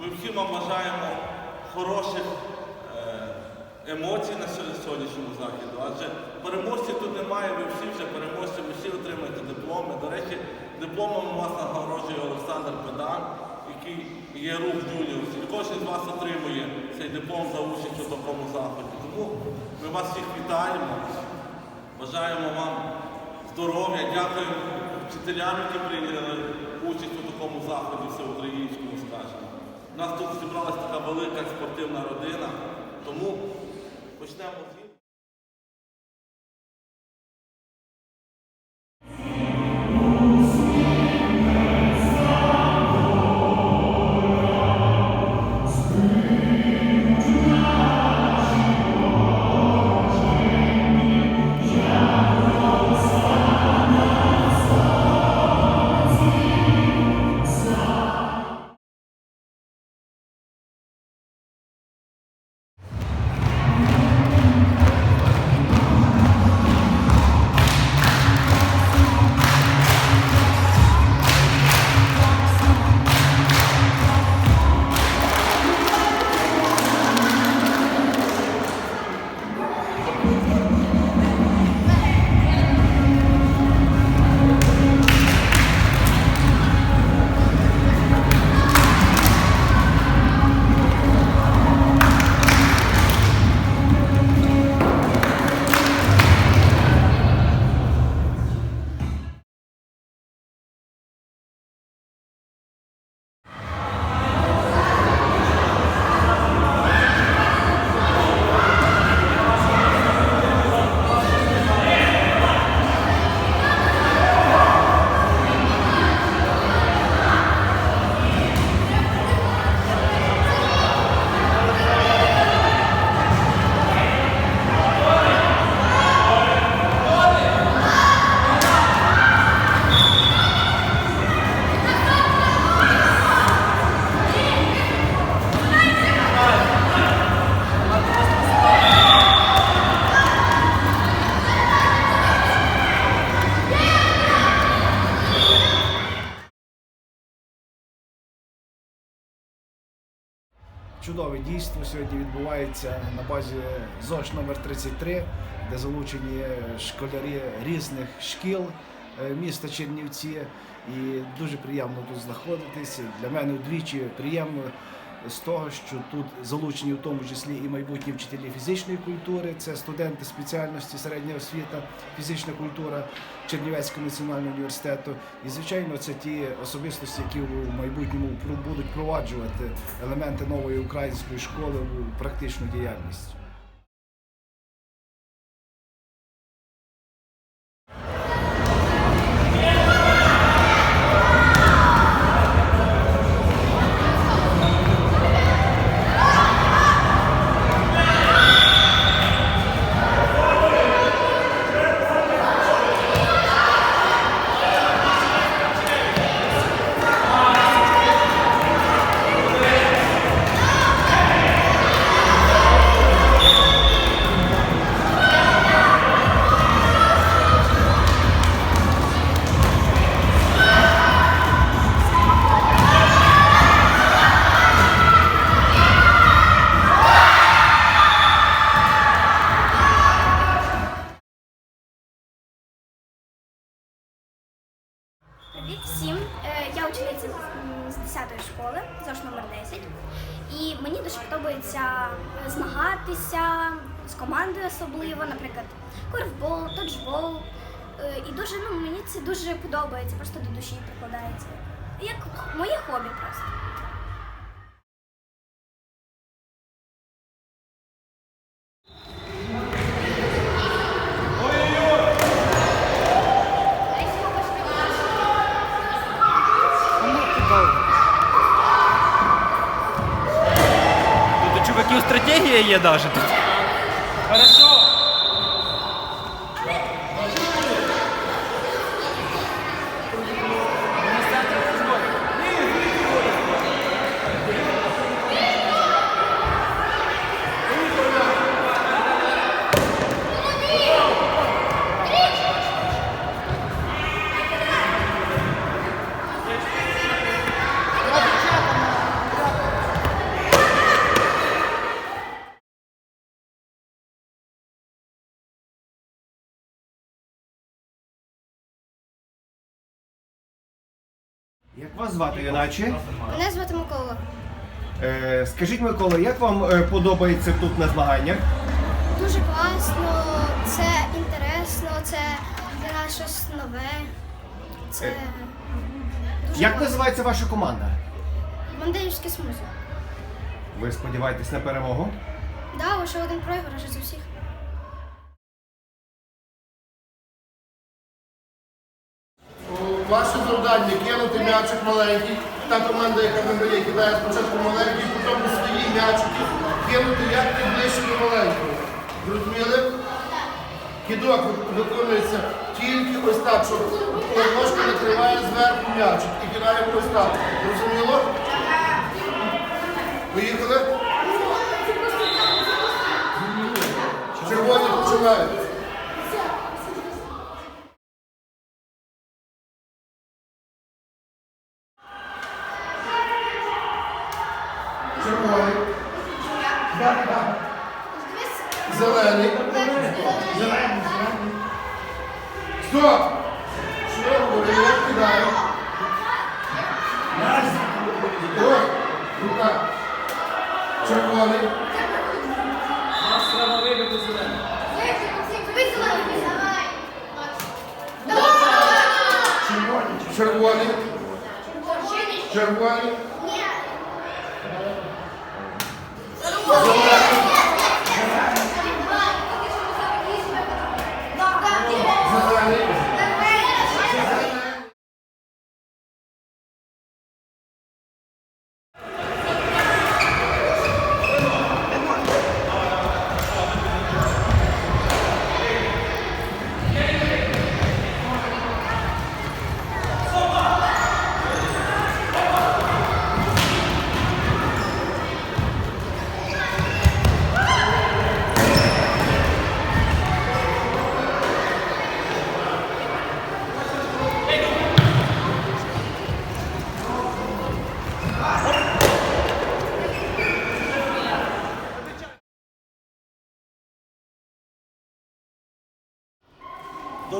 Ми всім бажаємо хороших е, емоцій на сьогоднішньому заходу. Адже переможців тут немає, ви всі вже переможці, ви всі отримаєте дипломи. До речі, дипломом у вас нагороджує Олександр Педан, який є рух Juniors. І кожен з вас отримує цей диплом за участь у такому заході. Тому ми вас всіх вітаємо. Бажаємо вам здоров'я, дякуємо вчителям, які прийняли участь у такому заході всеукраїнському. У нас тут зібралася така велика спортивна родина, тому почнемо з. Чудове дійство сьогодні відбувається на базі ЗОЖ номер 33 де залучені школярі різних шкіл е, міста Чернівці. І дуже приємно тут знаходитися. Для мене вдвічі приємно з того, що тут залучені в тому числі і майбутні вчителі фізичної культури, це студенти спеціальності середня освіта, фізична культура Чернівецького національного університету. І звичайно, це ті особистості, які в майбутньому будуть впроваджувати елементи нової української школи у практичну діяльність. Привіт всім! Е, Я учениця з- з 10-ї школи, ЗОШ номер 10. І мені дуже подобається змагатися з командою особливо, наприклад, корфбол, доджбол. Е, І дуже ну, мені це дуже подобається, просто до душі прикладається. Як моє хобі просто. Тут у чуваків стратегія є навіть. Хорошо. Вас звати іначе. Мене звати Микола. Е, скажіть, Микола, як вам е, подобається тут на змаганнях? Дуже класно, це інтересно, це для нас щось нове. Це Е, дуже Як класно. називається ваша команда? Мандеївське смузі. Ви сподіваєтесь на перемогу? Да, лише один програш з усіх. Ваше завдання кинути м'ячик маленький. Та команда, яка виграє, кидає спочатку маленький, потім свої м'ячики кинути як найближче до маленького. Зрозуміли? Кидок виконується тільки ось так, що ложка накриває зверху м'ячик і кидає ось так. Зрозуміло? Поїхали? Червоні починають. Червоний. Зелений. Стоп! Що я говорю? Я кидаю. Рука. Червоний. Червоний. Червоний. Зелений.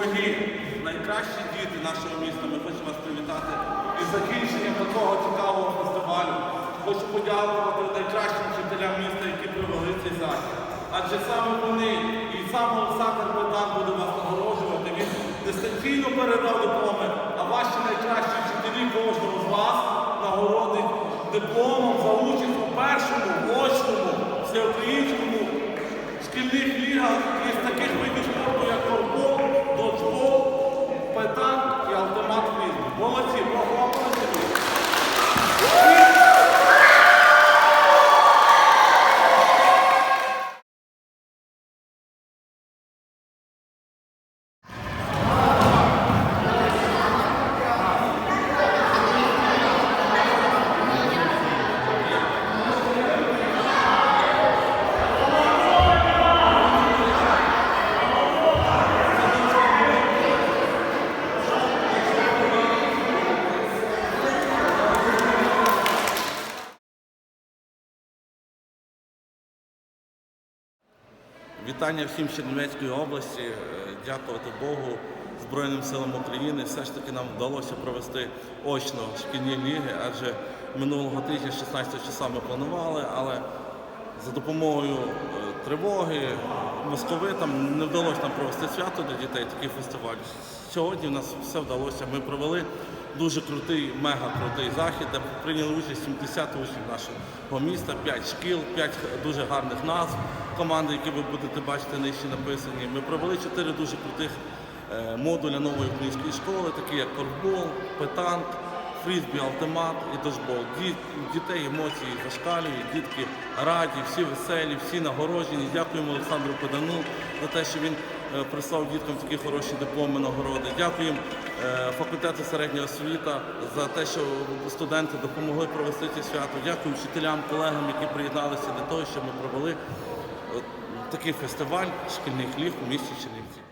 Дорогі, найкращі діти нашого міста, ми хочемо вас привітати із закінченням такого цікавого фестивалю. Хочу подякувати найкращим вчителям міста, які провели цей захід. Адже саме вони і саме Олександр Богдан буде вас нагороджувати. Він дистанційно передав дипломи, а ваші найкращі вчителі кожного з вас нагородить дипломом за участь у першому очному всеукраїнському шкільних лігах із таких видів Вітання всім Чернівецької області. Е, Дякувати Богу, Збройним силам України. Все ж таки нам вдалося провести очно шкільні ліги, адже минулого тижня, 16 числа, ми планували, але за допомогою е, тривоги, московитам не вдалося нам провести свято для дітей, такий фестиваль. Сьогодні в нас все вдалося. Ми провели дуже крутий, мега крутий захід, де прийняли участь 70 учнів нашого міста, 5 шкіл, 5 дуже гарних назв команди, які ви будете бачити нижче написані. Ми провели 4 дуже крутих е, модуля нової української школи, такі як корфбол, петанк, фрізбі, автомат і дошбол. Ді- дітей емоції зашкалюють, дітки раді, всі веселі, всі нагороджені. Дякуємо Олександру Педану за те, що він прислав діткам такі хороші дипломи, нагороди. Дякуємо е, факультету середнього освіта за те, що студенти допомогли провести ці свято. Дякую вчителям, колегам, які приєдналися до того, щоб ми провели такий фестиваль шкільних ліг у місті Чернівці.